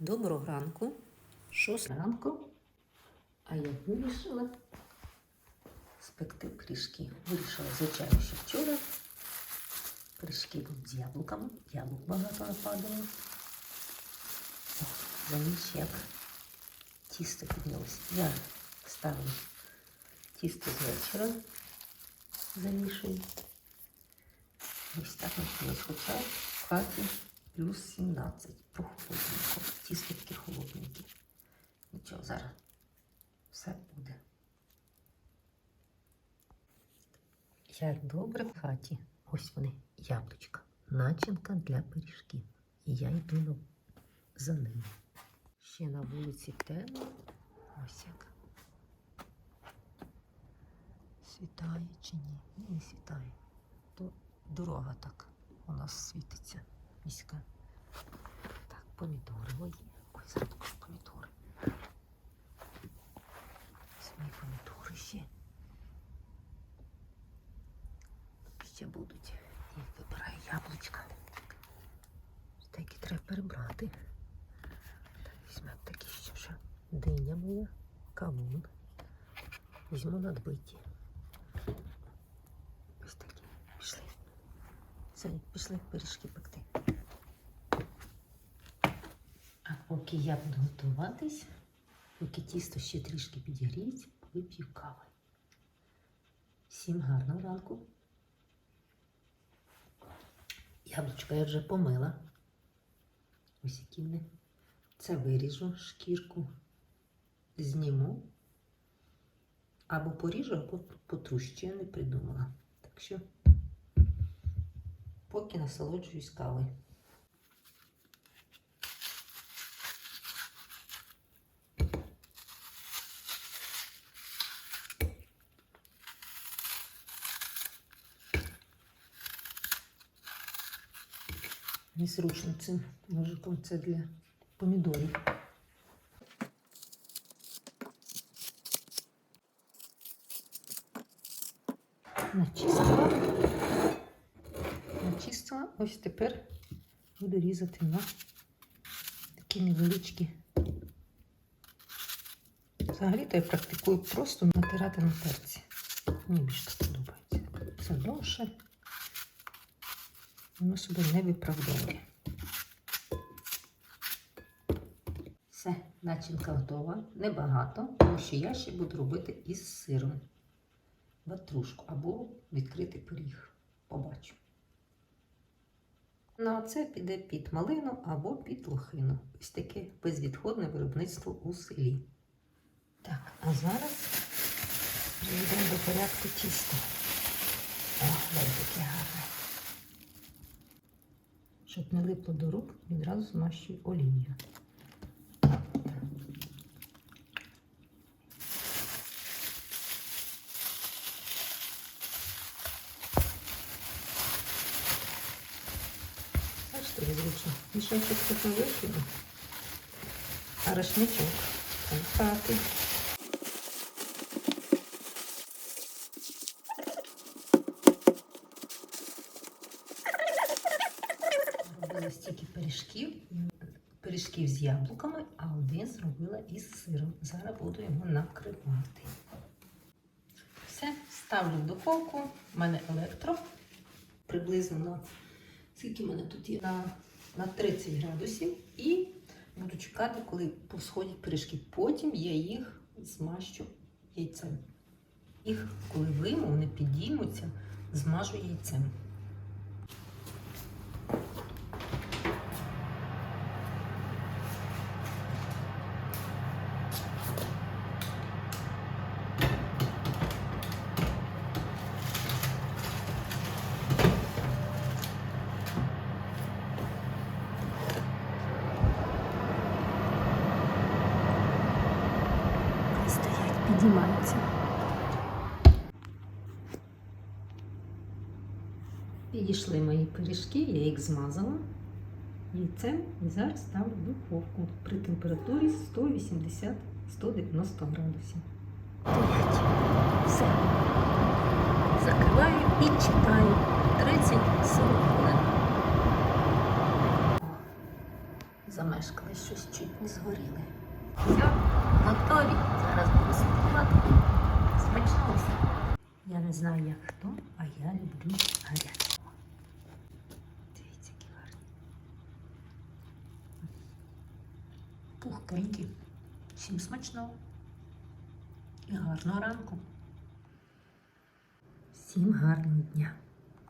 Доброго ранку. Шоста ранку. А я вирішила спекти пиріжки. Вирішила, звичайно, що вчора. Пиріжки будуть з яблуками. Яблук багато нападало. О, За ніч як тісто піднялося. Я ставлю тісто з вечора. Замішую. Ось так почалось. Хоча в хаті плюс 17. Прохолодненько. Тісто таке холодненьке. Нічого, зараз все буде. Як добре в хаті. Ось вони, яблучка. Начинка для пиріжків. І я йду за ними. Ще на вулиці темно. Ось як. Світає чи ні? Ні, не світає. То дорога так у нас світиться міська. Так, помідори ой. Ой, зараз також помідори. Свої помідори ще. Ще будуть. І вибираю яблучка. Такі треба перебрати. Так, візьмемо такі ще вже. Диня моя, кавун. Візьму надбиті. Ось такі. Пішли. Все, пішли пиріжки пекти. А поки я буду готуватись, поки тісто ще трішки підігріється, вип'ю кави. Всім гарного ранку. Яблучко я вже помила. Ось які вони. Це виріжу шкірку, зніму. Або поріжу, або потрущу, я не придумала. Так що поки насолоджуюсь кавою. Незручно цим ножиком це для помідорів. Начистила. Начистила. Ось тепер буду різати на такі невеличкі. Взагалі-то я практикую просто натирати на терці. Мені більше подобається. Це довше. Воно себе не виправдовує. Все, начинка готова. Небагато, тому що я ще буду робити із сиром. Ватрушку або відкритий пиріг. Побачу. Ну, а це піде під малину або під лохину. Ось таке безвідходне виробництво у селі. Так, а зараз приведемо до порядку тісто. О, ось таке гарне. Щоб не липло до рук, відразу змащую олією. Бачите, зручно. Мішечок тут не викину, а рушничок хати. Пиріжків, пиріжків з яблуками, а один зробила із сиром. Зараз буду його накривати. Все, ставлю в духовку. У мене електро. Приблизно на скільки в мене тут є? На, на 30 градусів. І буду чекати, коли посходять пиріжки. Потім я їх змащу яйцем. Їх, коли вийму, вони підіймуться, змажу яйцем. Стоять, підіймаються. Підійшли мої пиріжки, я їх змазала яйцем і зараз ставлю в духовку при температурі 180-190 градусів. Все. Закриваю і чекаю 30-40 хвилин. замешкали, щось чуть не згоріли. Все, готові. Зараз буду смакувати. Смачно все. Я не знаю, як хто, а я люблю гаряче. Дивіться, які гарні. Пухкенькі. Всім смачного. І гарного ранку. Всім гарного дня.